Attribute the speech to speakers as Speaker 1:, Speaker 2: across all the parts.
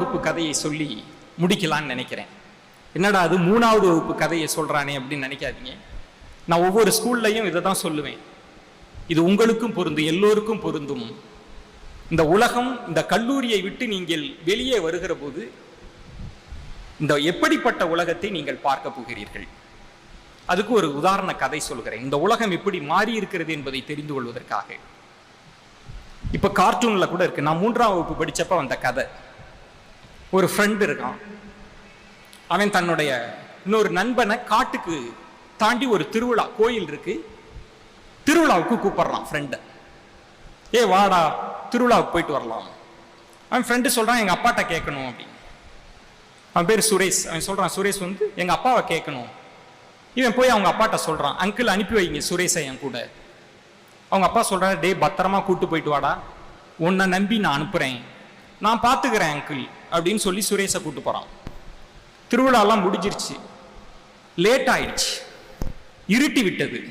Speaker 1: வகுப்பு கதையை சொல்லி முடிக்கலான்னு நினைக்கிறேன். என்னடா அது மூணாவது வகுப்பு கதையை சொல்கிறானே அப்படின்னு நினைக்காதீங்க. நான் ஒவ்வொரு ஸ்கூல்லையும் இதை தான் சொல்லுவேன். இது உங்களுக்கும் பொருந்தும் எல்லோருக்கும் பொருந்தும். இந்த உலகம் இந்த கல்லூரியை விட்டு நீங்கள் வெளியே வருகிற போது இந்த எப்படிப்பட்ட உலகத்தை நீங்கள் பார்க்க போகிறீர்கள்? அதுக்கு ஒரு உதாரண கதை சொல்கிறேன். இந்த உலகம் எப்படி மாறி இருக்கிறது என்பதை தெரிந்து கொள்வதற்காக. இப்போ கார்ட்டூனில் கூட இருக்கு. நான் மூன்றாம் வகுப்பு படித்தப்ப வந்த கதை. ஒரு ஃப்ரெண்ட் இருக்கான். அவன் தன்னுடைய இன்னொரு நண்பனை காட்டுக்கு தாண்டி ஒரு திருவிழா கோயில் இருக்கு. திருவிழாவுக்கு கூப்பிடுறான் ஃப்ரெண்டை ஏ வாடா திருவிழாவுக்கு போயிட்டு வரலாம். அவன் ஃப்ரெண்டு சொல்கிறான் எங்கள் அப்பாட்ட கேட்கணும் அப்படின்னு. அவன் பேர் சுரேஷ். அவன் சொல்கிறான் சுரேஷ் வந்து எங்கள் அப்பாவை கேட்கணும். இவன் போய் அவங்க அப்பாட்ட சொல்கிறான் அங்கிள் அனுப்பி வைங்க சுரேஷை என் கூட. அவங்க அப்பா சொல்கிறாரு டே பத்திரமா கூட்டு போயிட்டு வாடா. உன்னை நம்பி நான் அனுப்புகிறேன் நான் பார்த்துக்கிறேன் அங்கிள். அப்படின்னு சொல்லி சுரேஷை கூட்டு போறான். திருவிழாலாம் முடிஞ்சிருச்சு. லேட் ஆயிடுச்சு. இருட்டி விட்டது.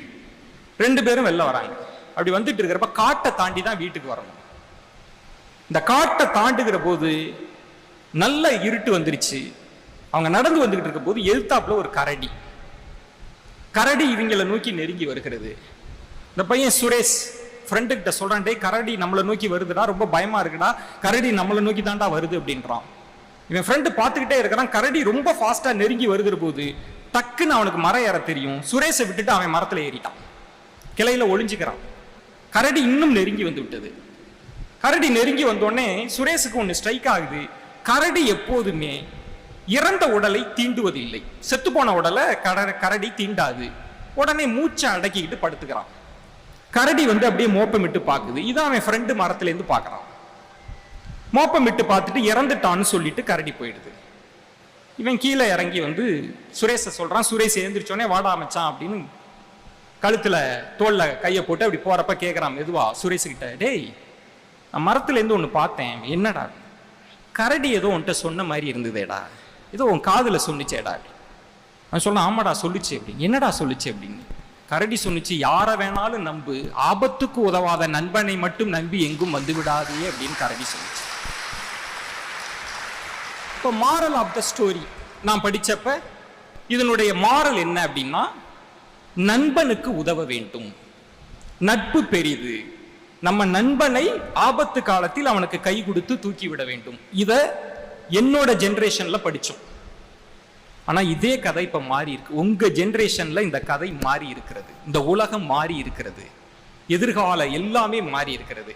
Speaker 1: ரெண்டு பேரும் வெளில வராங்க. அப்படி வந்துட்டு இருக்கிறப்ப காட்டை தாண்டி தான் வீட்டுக்கு வரணும். இந்த காட்டை தாண்டுகிற போது நல்ல இருட்டு வந்துருச்சு. அவங்க நடந்து வந்துகிட்டு இருக்க போது எழுத்தாப்புல ஒரு கரடி. கரடி இவங்களை நோக்கி நெருங்கி வருகிறது. இந்த பையன் சுரேஷ். ஃப்ரெண்டுகிட்ட கிட்ட டே கரடி நம்மளை நோக்கி வருதுடா ரொம்ப பயமாக இருக்குடா. கரடி நம்மளை நோக்கி தாண்டா வருது அப்படின்றான். இவன் ஃப்ரெண்டு பார்த்துக்கிட்டே இருக்கிறான். கரடி ரொம்ப ஃபாஸ்ட்டாக நெருங்கி வருகிற போது டக்குன்னு அவனுக்கு மரம் ஏற தெரியும். சுரேஷை விட்டுட்டு அவன் மரத்தில் ஏறிட்டான். கிளையில ஒளிஞ்சுக்கிறான். கரடி இன்னும் நெருங்கி வந்து விட்டது. கரடி நெருங்கி வந்தோடனே சுரேஷுக்கு ஒன்று ஸ்ட்ரைக் ஆகுது. கரடி எப்போதுமே இறந்த உடலை தீண்டுவதில்லை. செத்துப்போன உடலை கர கரடி தீண்டாது. உடனே மூச்சை அடக்கிக்கிட்டு படுத்துக்கிறான். கரடி வந்து அப்படியே மோப்பமிட்டு பார்க்குது. இதான் அவன் ஃப்ரெண்டு மரத்துலேருந்து பார்க்கறான். மோப்பமிட்டு பார்த்துட்டு இறந்துட்டான்னு சொல்லிட்டு கரடி போயிடுது. இவன் கீழே இறங்கி வந்து சுரேஷை சொல்கிறான் சுரேஷ் எழுந்திரிச்சோடனே வாடா அமைச்சான் அப்படின்னு கழுத்தில் தோல்ல கையை போட்டு அப்படி போகிறப்ப கேட்குறான் மெதுவா சுரேஷ் கிட்ட டேய் நான் மரத்துலேருந்து ஒன்று பார்த்தேன். என்னடா கரடி ஏதோ உன்கிட்ட சொன்ன மாதிரி இருந்ததேடா. ஏதோ உன் காதில் சொன்னிச்சேடா. அவன் சொல்ல ஆமாடா சொல்லிச்சு அப்படின்னு. என்னடா சொல்லிச்சு அப்படின்னு. கரடி சொன்னிச்சு யாரை வேணாலும் நம்பு. ஆபத்துக்கு உதவாத நண்பனை மட்டும் நம்பி எங்கும் வந்து விடாதே அப்படின்னு கரடி சொன்னிச்சு. இப்போ மாரல் ஆஃப் த ஸ்டோரி நான் படித்தப்ப இதனுடைய மாரல் என்ன அப்படின்னா நண்பனுக்கு உதவ வேண்டும். நட்பு பெரிது. நம்ம நண்பனை ஆபத்து காலத்தில் அவனுக்கு கை கொடுத்து தூக்கி விட வேண்டும். இதை என்னோட ஜென்ரேஷனில் படித்தோம் ஆனால் இதே கதை இப்போ மாறி இருக்கு. உங்கள் ஜென்ரேஷனில் இந்த கதை மாறி இருக்கிறது. இந்த உலகம் மாறி இருக்கிறது. எதிர்கால எல்லாமே மாறி இருக்கிறது.